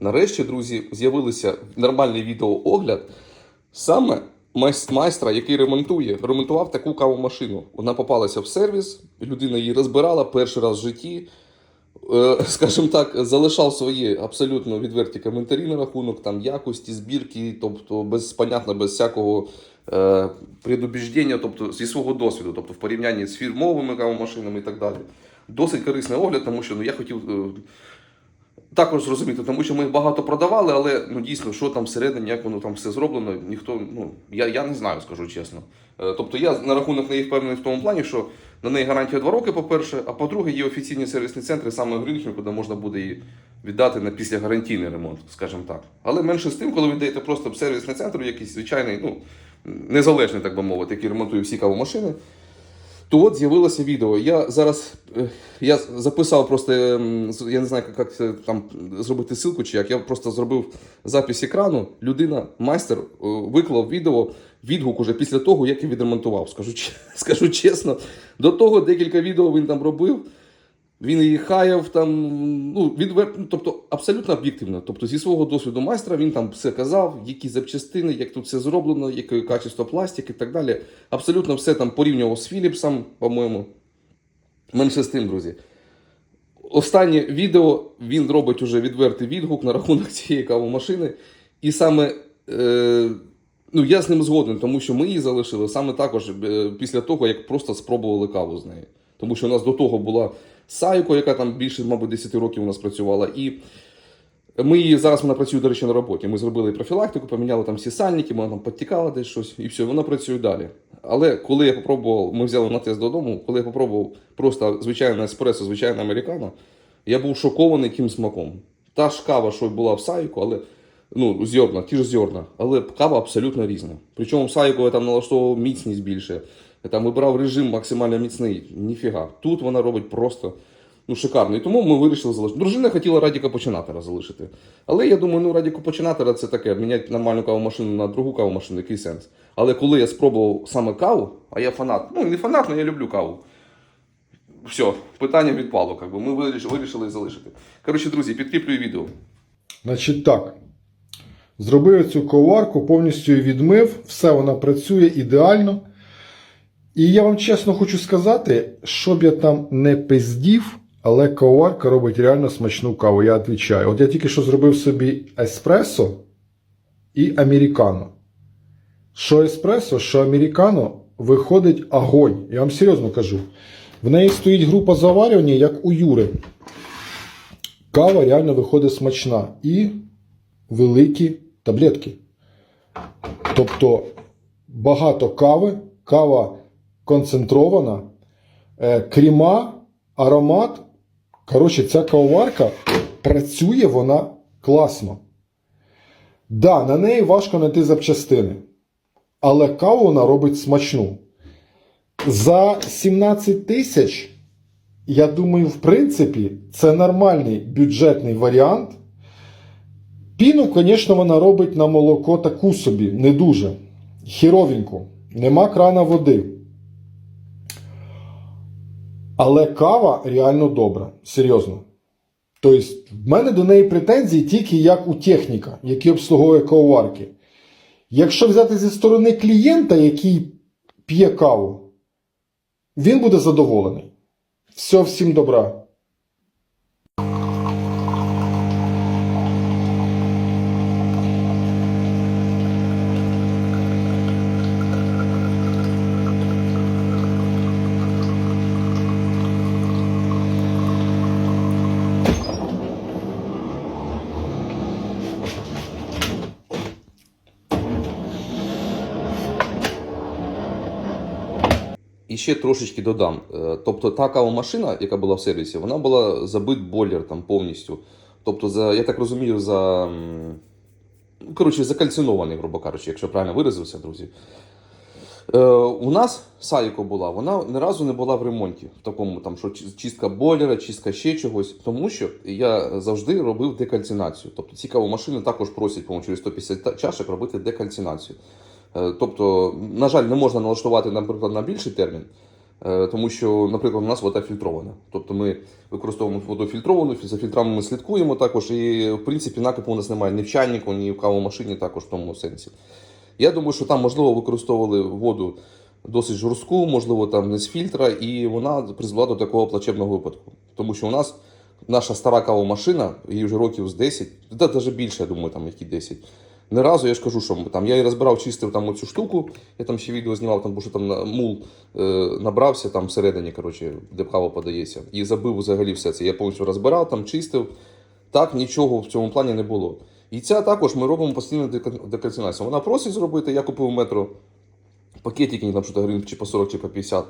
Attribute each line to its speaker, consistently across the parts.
Speaker 1: Нарешті, друзі, з'явилися нормальний відеоогляд саме майстра, який ремонтує, ремонтував таку кавомашину. Вона попалася в сервіс, людина її розбирала перший раз в житті. Е, Скажімо так, залишав свої абсолютно відверті коментарі на рахунок там якості, збірки, тобто без понятно, без всякого е, предубіждення, тобто зі свого досвіду, тобто в порівнянні з фірмовими кавомашинами і так далі. Досить корисний огляд, тому що ну, я хотів е, також зрозуміти, тому що ми багато продавали, але ну дійсно, що там всередині, як воно там все зроблено, ніхто, ну я, я не знаю, скажу чесно. Е, Тобто я на рахунок неї впевнений в тому плані, що на неї гарантія 2 роки, по-перше, а по-друге, є офіційні сервісні центри саме в Грюнхені, куди можна буде її віддати на післягарантійний ремонт, скажімо так. Але менше з тим, коли ви даєте просто сервісний центр, якийсь звичайний, ну незалежний, так би мовити, який ремонтує всі кавомашини. То от з'явилося відео. Я зараз е, я записав просто, ем, я не знаю, як це там зробити ссылку чи як. Я просто зробив запис екрану. Людина, майстер, е, виклав відео, відгук уже після того, як я відремонтував. Скажу, скажу чесно. До того декілька відео він там робив. Він її хаяв там, ну, відвер... ну, тобто абсолютно об'єктивно. Тобто зі свого досвіду майстра він там все казав, які запчастини, як тут все зроблено, яке качество пластик і так далі. Абсолютно все там порівнював з Філіпсом, по-моєму. Менше з тим, друзі. Останнє відео він робить уже відвертий відгук на рахунок цієї кавомашини. І саме е, ну, я з ним згоден, тому що ми її залишили саме також е, після того, як просто спробували каву з нею. Тому що у нас до того була Сайко, яка там більше, мабуть, 10 років у нас працювала. І ми її зараз вона працює, до речі, на роботі. Ми зробили профілактику, поміняли там всі сальники, вона там підтікала десь щось, і все, вона працює далі. Але коли я попробував, ми взяли на тест додому, коли я попробував просто звичайне еспресо, звичайне американо, я був шокований тим смаком. Та ж кава, що була в Сайку, але ну, зерна, ті ж зерна, але кава абсолютно різна. Причому в Сайку я там налаштовував міцність більше. Я там вибирав режим максимально міцний. Ніфіга. Тут вона робить просто ну, шикарно. І тому ми вирішили залишити. Дружина хотіла Радіка Починатора залишити. Але я думаю, ну Радіку Починатора це таке, міняти нормальну кавомашину на другу кавомашину, який сенс. Але коли я спробував саме каву, а я фанат, ну не фанат, але я люблю каву. Все, питання відпало. Как би. Ми вирішили, вирішили залишити. Коротше, друзі, підкріплюю відео.
Speaker 2: Значить так. Зробив цю коварку, повністю її відмив, все вона працює ідеально. І я вам чесно хочу сказати, щоб я там не пиздів, але коварка робить реально смачну каву, я відповідаю. От я тільки що зробив собі еспресо і американо. Що еспресо, що американо, виходить огонь. Я вам серйозно кажу. В неї стоїть група заварювання, як у Юри. Кава реально виходить смачна. І великі таблетки. Тобто багато кави, кава концентрована, е, кріма, аромат. Коротше, ця кавоварка працює вона класно. Да, на неї важко знайти запчастини. Але каву вона робить смачну. За 17 тисяч, я думаю, в принципі, це нормальний бюджетний варіант. Піну, звісно, вона робить на молоко таку собі, не дуже. Хіровеньку. Нема крана води. Але кава реально добра. Серйозно. Тобто, в мене до неї претензії тільки як у техніка, який обслуговує кавоварки. Якщо взяти зі сторони клієнта, який п'є каву, він буде задоволений. Все, всім добра.
Speaker 1: І ще трошечки додам. Е, Тобто та кавомашина, яка була в сервісі, вона була забит бойлер там повністю. Тобто, за, я так розумію, за. Коротше, закальцинований, грубо кажучи, якщо правильно виразився, друзі. Е, у нас Сайко була, вона ні разу не була в ремонті, в такому там, що чистка бойлера, чистка ще чогось, тому що я завжди робив декальцинацію. Тобто ці кавомашини також просять, по-моєму, через 150 та- чашок робити декальцинацію. Е, Тобто, на жаль, не можна налаштувати, наприклад, на більший термін. Е, Тому що, наприклад, у нас вода фільтрована. Тобто ми використовуємо воду фільтровану, за фільтрами ми слідкуємо також, і в принципі накипу у нас немає ні в чайнику, ні в кавомашині також в тому сенсі. Я думаю, що там, можливо, використовували воду досить жорстку, можливо, там не з фільтра, і вона призвела до такого плачебного випадку. Тому що у нас наша стара кавомашина, їй вже років з 10, навіть більше, я думаю, там які 10. Не разу я ж кажу, що там я її розбирав, чистив там оцю штуку, я там ще відео знімав, там, бо що там мул е, набрався там всередині, коротше, де кава подається. І забив взагалі все це. Я повністю розбирав, там чистив. Так нічого в цьому плані не було. І ця також ми робимо постійно дека- декальцинацію. Вона просить зробити, я купив метро пакетики, там що то гривень чи по 40, чи по 50.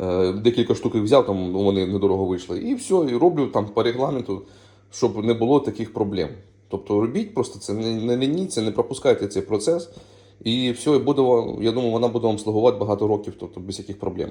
Speaker 1: Е, Декілька штук взяв, там вони недорого вийшли. І все, і роблю там по регламенту, щоб не було таких проблем. Тобто робіть просто це, не, лініться, не пропускайте цей процес. І все, і буде, вам- я думаю, вона буде вам слугувати багато років, тобто без яких проблем.